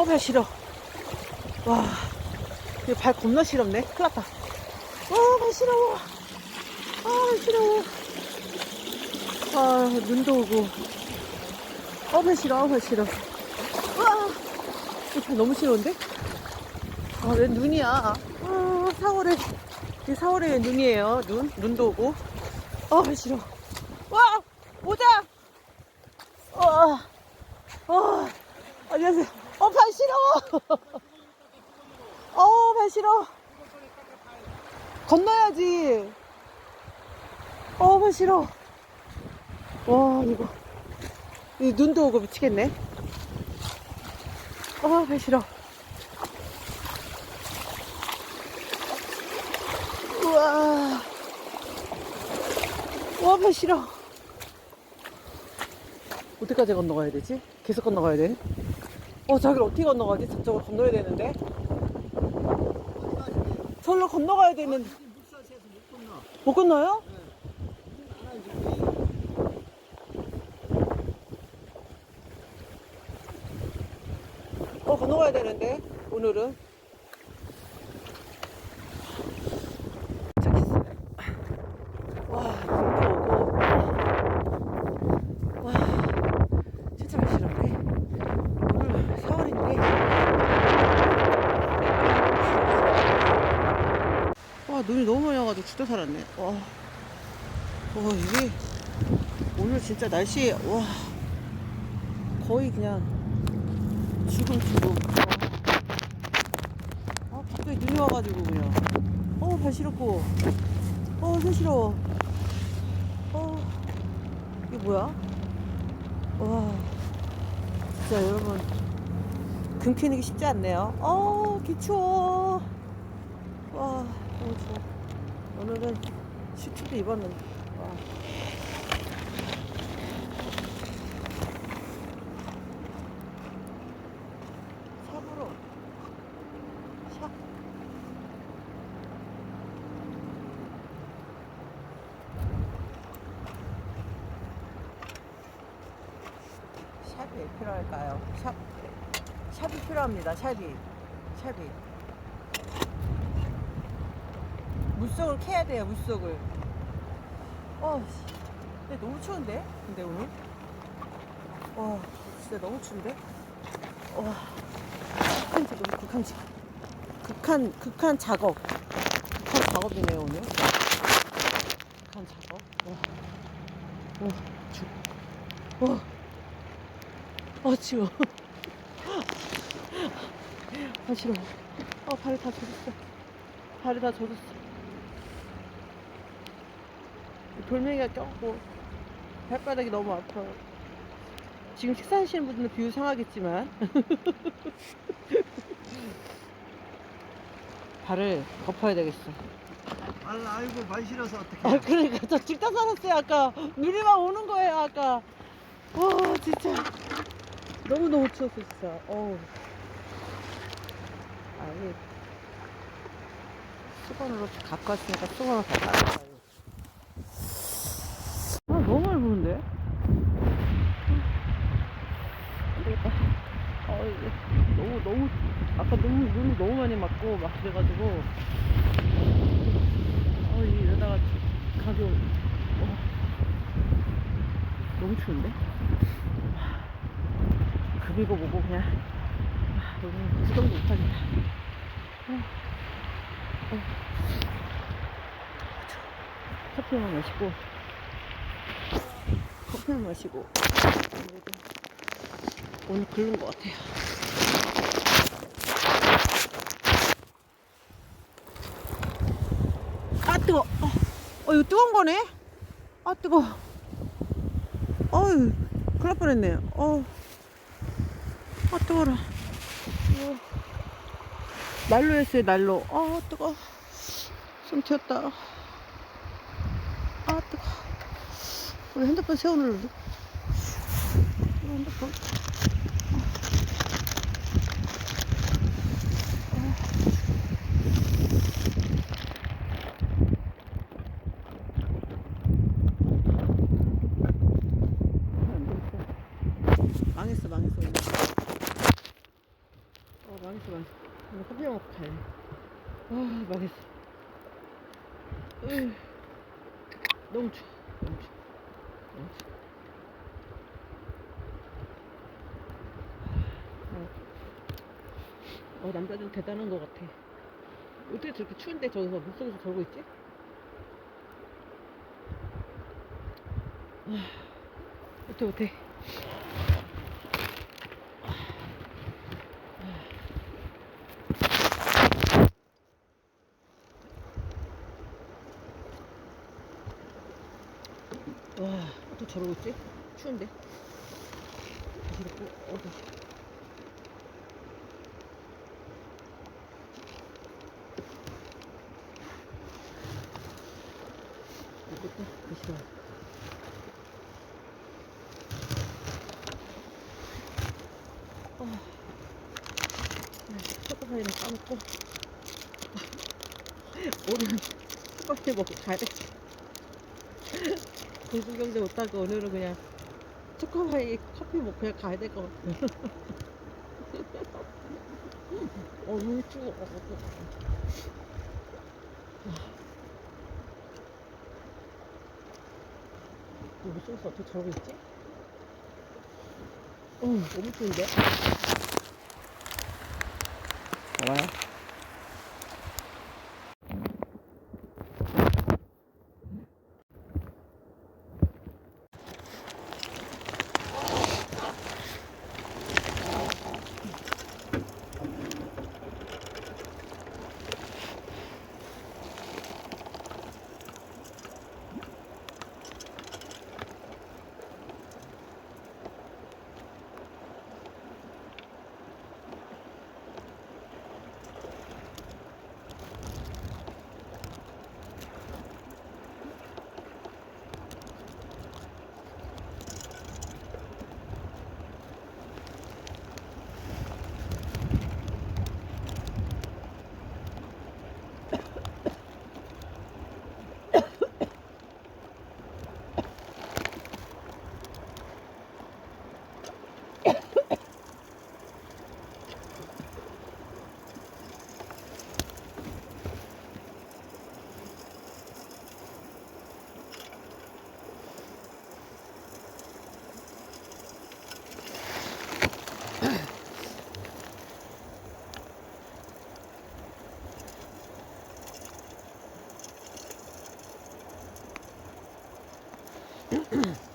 어, 발 시려. 와, 이거 발 겁나 시렵네. 큰일 났다. 어, 발 시려워. 아, 발 시려워. 아, 눈도 오고. 어, 발 시려, 발 시려. 와, 이발 너무 시려운데? 아, 왜 눈이야? 아, 4월에, 이게 4월에 눈이에요. 눈, 눈도 오고. 어, 발 시려. 와, 모자! 어, 어, 안녕하세요. 어, 발 시려워. 어, 발 시려. 건너야지. 어, 발 시려. 와, 이거. 이 눈도 오고 미치겠네. 어, 발 시려. 우와. 와, 발 시려. 어디까지 건너가야 되지? 계속 건너가야 돼? 어, 저기를 어떻게 건너가지? 저쪽으로 건너야 되는데. 저기로 건너가야 되는. 못 건너요? 어, 건너가야 되는데, 오늘은. 저기 있어요. 와, 눈도 오고. 와, 진짜 맛있는데? 오늘 4월인데. 와, 눈이 죽다 살았네. 와. 와, 이게, 오늘 진짜 날씨, 와. 거의 그냥, 죽음 죽음. 와. 아, 갑자기 눈이 와가지고 그냥. 어, 발 시렵고. 어, 손 시려워. 어, 이게 뭐야? 와, 진짜 여러분 금키는 게 쉽지 않네요. 어, 기추워. 와, 너무 추워. 오늘은 슈트도 입었는데. 와. 샵으로 샵. 샵이 왜 필요할까요? 샵, 샵이 필요합니다. 샵이. 샵이. 물속을 캐야 돼요, 물속을. 어, 씨. 근데 너무 추운데? 근데 오늘? 와, 진짜 너무 추운데? 와, 극한 지금 극한 지 극한, 극한 작업. 극한 작업이네요, 오늘. 극한 작업. 와, 와, 추. 와. 아 치워 아 싫어 아 발이 다 젖었어 발이 다 젖었어 돌멩이가 껴고 발바닥이 너무 아파요. 지금 식사하시는 분들은 비유 상하겠지만. 발을 덮어야 되겠어. 알 아이고 말 싫어서 어떻게? 아 그러니까. 저 죽다 살았어요 아까. 눈이 막 오는 거예요 아까. 와 진짜. 너무 너무 추웠어 진짜. 어우. 아니 수건으로 갖고 왔으니까 수건으로 다 닦아요 아 너무 많이 부는데 그러니까 아 이게 너무 너무 아까 너무 눈이 너무 많이 맞고 막 그래가지고. 어 이러다가 가격 어, 너무 추운데? 급이고 뭐고 그냥. 아, 너무 구경도 못하겠다. 어, 어. 커피만 마시고. 커피만 마시고. 오늘 긁은 것 같아요 아 뜨거 어, 어 이거 뜨거운 거네? 아 뜨거 어휴 큰일 날 뻔했네. 어. 아 뜨거라. 어. 난로 했어요 난로. 아 뜨거 손 튀었다. 아 뜨거 우리 핸드폰 우리 핸드폰 안 되겠다. 망했어 망했어 잠시만. 오늘 커피 먹고 갈래. 아, 망했어. 으, 너무 추워. 너무 추워. 너무 추워. 어, 어, 남자들 대단한 것 같아. 어떻게 저렇게 추운데 저기서 물속에서 저러고 있지? 아, 못해, 못해. 와, 또 저러고 있지? 추운데? 놓고, 어디. 이것도 드시라. 아, 초코파이는 까먹고. 오늘은 초코파이 먹고 가야 돼. 대수경제 못하고 오늘은 그냥 초코파이 커피 먹고 그냥 가야 될 것 같아. 어, 너무 추워. 이거 무슨 소 어떻게 저러고 있지? 어, 너무 추운데? 좋아 Mm-hmm.